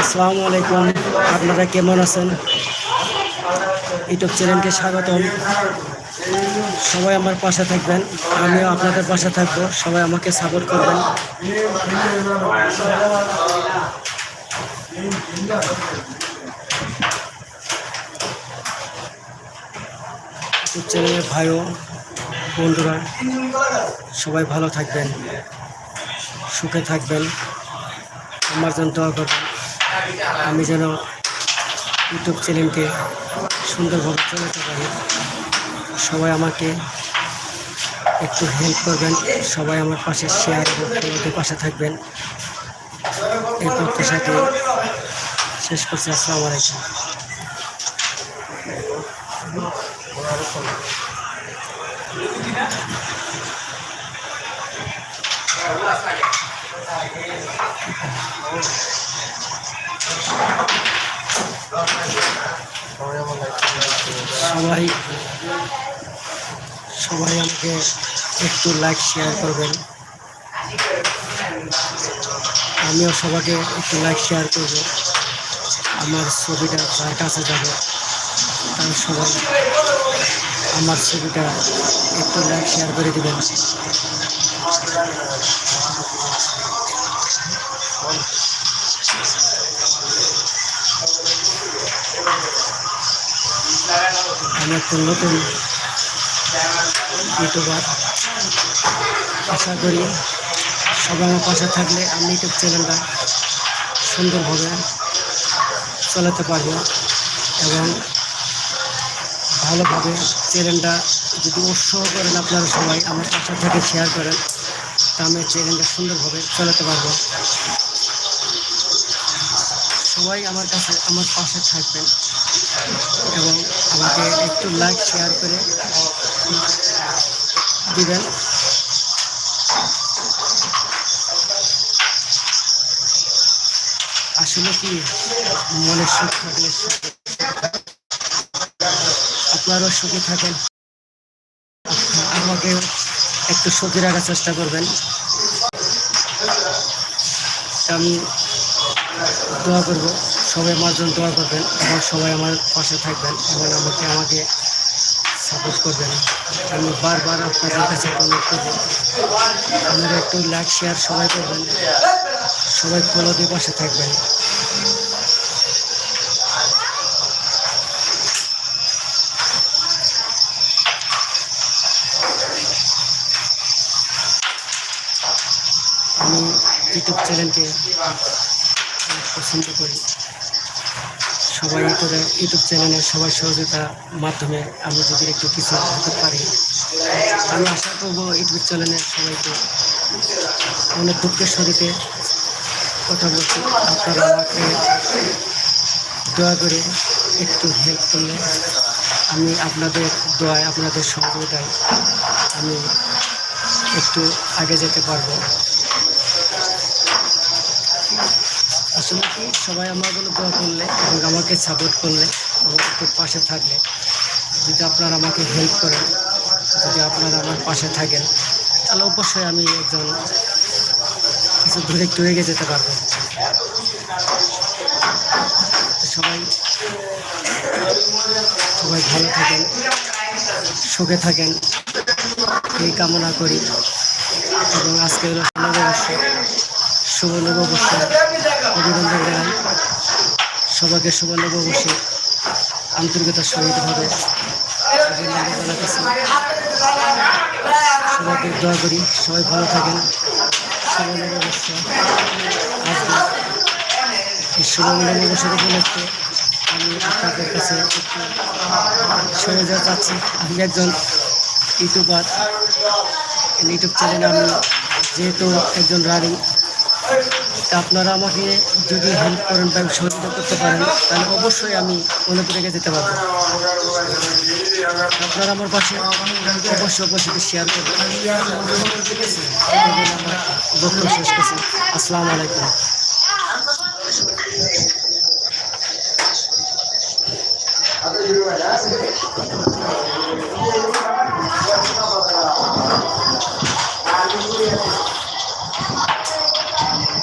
আসসালামু আলাইকুম। আপনারা কেমন আছেন? ইউটিউব চ্যানেলকে স্বাগতম। সবাই আমার পাশে থাকবেন। আমিও আপনাদের পাশে থাকব। সবাই আমাকে সাপোর্ট করবেন। ইউটিউব চ্যানেলের ভাইও বন্ধুরা, সবাই ভালো থাকবেন, সুখে থাকবেন। আমার জন্য দোয়া করবেন। আমি যেন ইউটিউব চ্যানেলকে সুন্দরভাবে চালাতে পারি। সবাই আমাকে একটু হেল্প করবেন। সবাই আমার পাশে শেয়ার এবং পাশে থাকবেন। এই প্রত্যাশাকে শেষ করছি। আসসালামু আলাইকুম। সবাই সবাই আমাকে একটু লাইক শেয়ার করবেন। আমিও সবাইকে একটু লাইক শেয়ার করব। আমার ছবিটা যার কাছে যাবে। তারা সবাই। আমার ছবিটা একটু লাইক শেয়ার করে দেবেন। আমি একটা নতুন ইউটিউবার আশা করি সবাই আমার পাশে থাকলে আমি ইউটিউব চ্যানেলটা সুন্দরভাবে চালাতে পারব এবং ভালোভাবে চ্যানেলটা যদি উৎসাহ করেন আপনারা সবাই, আমার পাশে থেকে শেয়ার করেন, তা আমি চ্যানেলটা সুন্দরভাবে চালাতে পারব। সবাই আমার কাছে, আমার পাশে থাকবেন এবং আমাকে একটু লাইক শেয়ার করে দিবেন। আসলে কি? মনের সুখ থাকলে আপনারাও সুখে থাকেন। আমাকে একটু সুখী রাখার চেষ্টা করবেন। আমি দোয়া করব, সবাই আমার জন্য দোয়া করবেন এবং সবাই আমার পাশে থাকবেন এবং আমাকে আমাকে সাপোর্ট করবেন। আমি বারবার আপনাদের কাছে অনুরোধ করব, আপনারা একটু লাইক শেয়ার সবাই করবেন। সবাই ফলো দিয়ে পাশে থাকবেন। আমি ইউটিউব চ্যানেলকে পছন্দ করি। সবাই করে ইউটিউব চ্যানেলে সবাই সহযোগিতার মাধ্যমে আমি যদি একটু কিছু হতে পারি। আমি আশা করব ইউটিউব চ্যানেলে সবাইকে অনেক দুঃখের শরীরে কথা বলছি আপনারা আমাকে দয়া করে একটু হেল্প করলে। আমি আপনাদের দোয়ায়, আপনাদের সহযোগিতায় আমি একটু আগে যেতে পারব। আসলে কি সবাই আমার জন্য দোয়া করলে এবং আমাকে সাপোর্ট করলে এবং একটু পাশে থাকলে। যদি আপনারা আমাকে হেল্প করেন, যদি আপনারা আমার পাশে থাকেন, তাহলে অবশ্যই আমি একজন কিছু দূরে একটু এগিয়ে যেতে পারব। সবাই সবাই ভালো থাকেন, সুখে থাকেন। এই কামনা করি। এবং আজকে হলো নববর্ষ শুভ নববর্ষ অভিনন্দন জানাই সবাইকে শুভ নববর্ষে আন্তরিকতার সহিতভাবে সবাইকে দোয়া করি। সবাই ভালো থাকেন। শুভ নববর্ষ আজকে এই শুভ নববর্ষের উপলক্ষে আমি আপনাদের কাছে সরে চাচ্ছি। আমি একজন ইউটিউবার। ইউটিউব চ্যানেলে আমি যেহেতু একজন রানিং তা আপনারা আমাকে যদি হেল্প করেন বা সহযোগিতা করতে পারেন, তাহলে অবশ্যই আমি অনেক রেখে যেতে পারব। আপনারা আমার পাশে অবশ্যই অবশ্যই শেয়ার করবেন। বক্তব্য শেষ করছি। আসসালামু আলাইকুম।